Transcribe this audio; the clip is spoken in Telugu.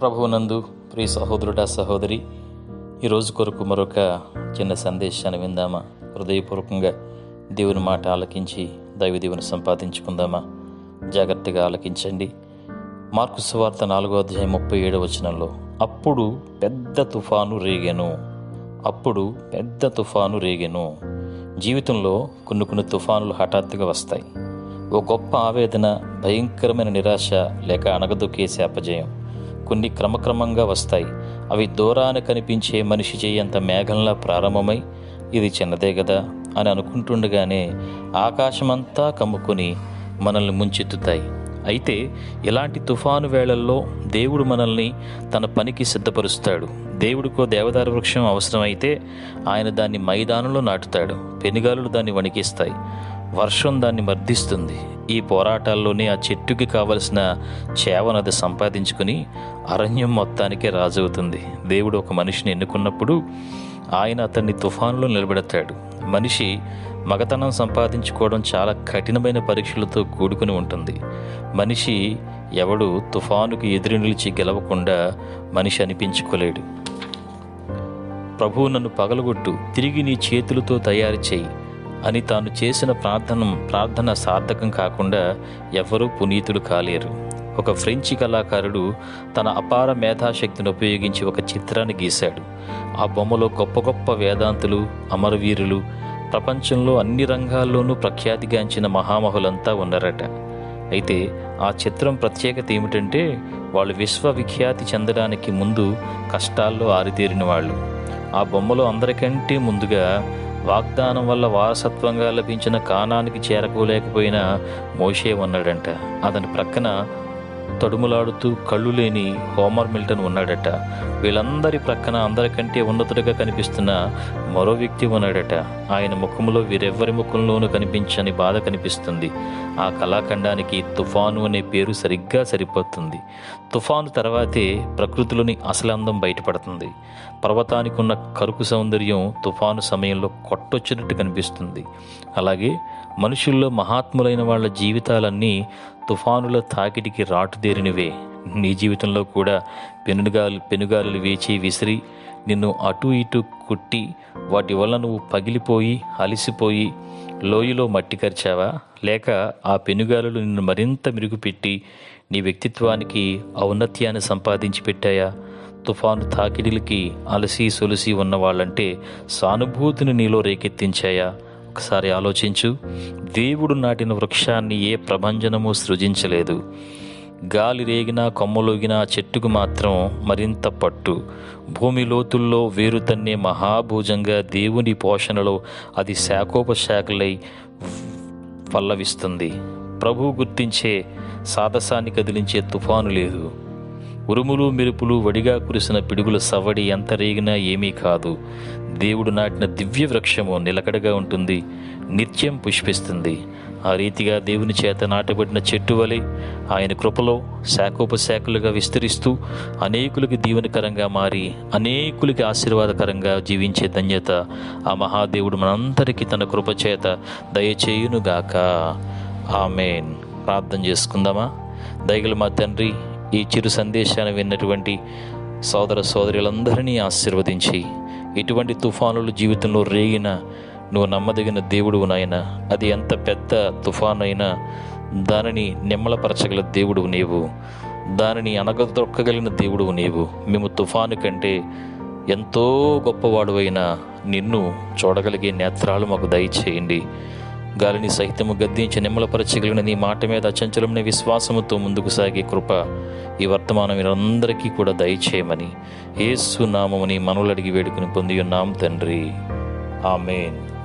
ప్రభువునందు ప్రియ సహోదరుడా సహోదరి ఈరోజు కొరకు మరొక చిన్న సందేశాన్ని విందామా? హృదయపూర్వకంగా దేవుని మాట ఆలకించి దైవ దేవుని సంపాదించుకుందామా? జాగ్రత్తగా ఆలకించండి. మార్కు సువార్త నాలుగో అధ్యాయం ముప్పై ఏడవ వచనంలో అప్పుడు పెద్ద తుఫాను రేగెను అప్పుడు పెద్ద తుఫాను రేగెను. జీవితంలో కొన్ని కొన్ని తుఫానులు హఠాత్తుగా వస్తాయి. ఓ గొప్ప ఆవేదన భయంకరమైన నిరాశ లేక అణగదొక్కేసే అపజయం. కొన్ని క్రమక్రమంగా వస్తాయి. అవి దూరాన కనిపించే మనిషి చేయంత మేఘంలా ప్రారంభమై ఇది చిన్నదే కదా అని అనుకుంటుండగానే ఆకాశమంతా కమ్ముకొని మనల్ని ముంచెత్తుతాయి. అయితే ఇలాంటి తుఫాను వేళల్లో దేవుడు మనల్ని తన పనికి సిద్ధపరుస్తాడు. దేవుడికో దేవదారు వృక్షం అవసరమైతే ఆయన దాన్ని మైదానంలో నాటుతాడు. పెనుగాలులు దాన్ని వణికిస్తాయి. వర్షం దాన్ని మర్దిస్తుంది. ఈ పోరాటాల్లోనే ఆ చెట్టుకి కావలసిన చేవనది సంపాదించుకుని అరణ్యం మొత్తానికే రాజవుతుంది. దేవుడు ఒక మనిషిని ఎన్నుకున్నప్పుడు ఆయన అతన్ని తుఫానులో నిలబెడతాడు. మనిషి మగతనం సంపాదించుకోవడం చాలా కఠినమైన పరీక్షలతో కూడుకుని ఉంటుంది. మనిషి ఎవడు తుఫానుకు ఎదురు నిలిచి గెలవకుండా మనిషి అనిపించుకోలేడు. ప్రభువు నన్ను పగలగొట్టు తిరిగి నీ చేతులతో తయారు చేయి. అని తాను చేసిన ప్రార్థన ప్రార్థన సార్థకం కాకుండా ఎవరూ పునీతులు కాలేరు. ఒక ఫ్రెంచి కళాకారుడు తన అపార మేధాశక్తిని ఉపయోగించి ఒక చిత్రాన్ని గీశాడు. ఆ బొమ్మలో గొప్ప గొప్ప వేదాంతులు అమరవీరులు ప్రపంచంలో అన్ని రంగాల్లోనూ ప్రఖ్యాతిగాంచిన మహామహులంతా ఉన్నారట. అయితే ఆ చిత్రం ప్రత్యేకత ఏమిటంటే వాళ్ళు విశ్వవిఖ్యాతి చెందడానికి ముందు కష్టాల్లో ఆరితేరిన వాళ్ళు. ఆ బొమ్మలో అందరికంటే ముందుగా వాగ్దానం వల్ల వారసత్వంగా లభించిన కానానికి చేరకోలేకపోయిన మోషే ఉన్నాడంట. అతని ప్రక్కన తడుములాడుతూ కళ్ళు లేని హోమర్ మిల్టన్ ఉన్నాడట. వీళ్ళందరి ప్రక్కన అందరికంటే ఉన్నతుడిగా కనిపిస్తున్న మరో వ్యక్తి ఉన్నాడట. ఆయన ముఖంలో వీరెవ్వరి ముఖంలోనూ కనిపించని బాధ కనిపిస్తుంది. ఆ కళాఖండానికి తుఫాను అనే పేరు సరిగ్గా సరిపోతుంది. తుఫాను తర్వాతే ప్రకృతిలోని అసలందం బయటపడుతుంది. పర్వతానికి ఉన్న కరుకు సౌందర్యం తుఫాను సమయంలో కొట్టొచ్చినట్టు కనిపిస్తుంది. అలాగే మనుషుల్లో మహాత్ములైన వాళ్ళ జీవితాలన్నీ తుఫానుల తాకిడికి రాటుదేరినవే. నీ జీవితంలో కూడా పెనుగాలు పెనుగాలులు వేచి విసిరి నిన్ను అటు ఇటు కుట్టి వాటి వల్ల నువ్వు పగిలిపోయి అలిసిపోయి లోయలో మట్టి కరిచావా? లేక ఆ పెనుగాలులు నిన్ను మరింత మెరుగుపెట్టి నీ వ్యక్తిత్వానికి ఔన్నత్యాన్ని సంపాదించి పెట్టాయా? తుఫాను తాకిడిలకి అలసి సొలిసి ఉన్న వాళ్ళంటే సానుభూతిని నీలో రేకెత్తించాయా? ఒక్కసారి ఆలోచించు. దేవుడు నాటిన వృక్షాన్ని ఏ ప్రభంజనము సృజించలేదు. గాలి రేగినా కొమ్మలోగినా చెట్టుకు మాత్రం మరింత పట్టు. భూమి లోతుల్లో వేరు తన్నే మహాభూజంగా దేవుని పోషణలో అది శాఖోపశాఖలై పల్లవిస్తుంది ప్రభు గుర్తించే సాదసాన్ని కదిలించే తుఫాను లేదు. ఉరుములు మెరుపులు వడిగా కురిసిన పిడుగుల సవడి ఎంత రేగినా ఏమీ కాదు. దేవుడు నాటిన దివ్య వృక్షము నిలకడగా ఉంటుంది నిత్యం పుష్పిస్తుంది. ఆ రీతిగా దేవుని చేత నాటబడిన చెట్టు వలె ఆయన కృపలో శాఖోపశాఖలుగా విస్తరిస్తూ అనేకులకి దీవెనకరంగా మారి అనేకులకి ఆశీర్వాదకరంగా జీవించే ధన్యత ఆ మహాదేవుడు మనందరికీ తన కృప చేత దయచేయునుగాక. ఆమెన్. ప్రార్థన చేసుకుందామా? దయగల మా తండ్రి ఈ చిరు సందేశాన్ని విన్నటువంటి సోదర సోదరులందరినీ ఆశీర్వదించి ఇటువంటి తుఫానులు జీవితంలో రేగిన నువ్వు నమ్మదగిన దేవుడు నాయన అది ఎంత పెద్ద తుఫాను అయినా దానిని నిమ్మలపరచగల దేవుడు నీవు దానిని అనగదొక్కగలిగిన దేవుడు నీవు. మేము తుఫాను కంటే ఎంతో గొప్పవాడు నిన్ను చూడగలిగే నేత్రాలు మాకు దయచేయండి. గాలిని సహితము గద్దించి నిమ్మలపరచగలిగిన నీ మాట మీద అచంచలమైన విశ్వాసముతో ముందుకు సాగే కృప ఈ వర్తమానం మీరందరికీ కూడా దయచేయమని ఏసునామని మనవులు అడిగి వేడుకుని పొంది ఉన్నాం తండ్రి. ఆమెన్.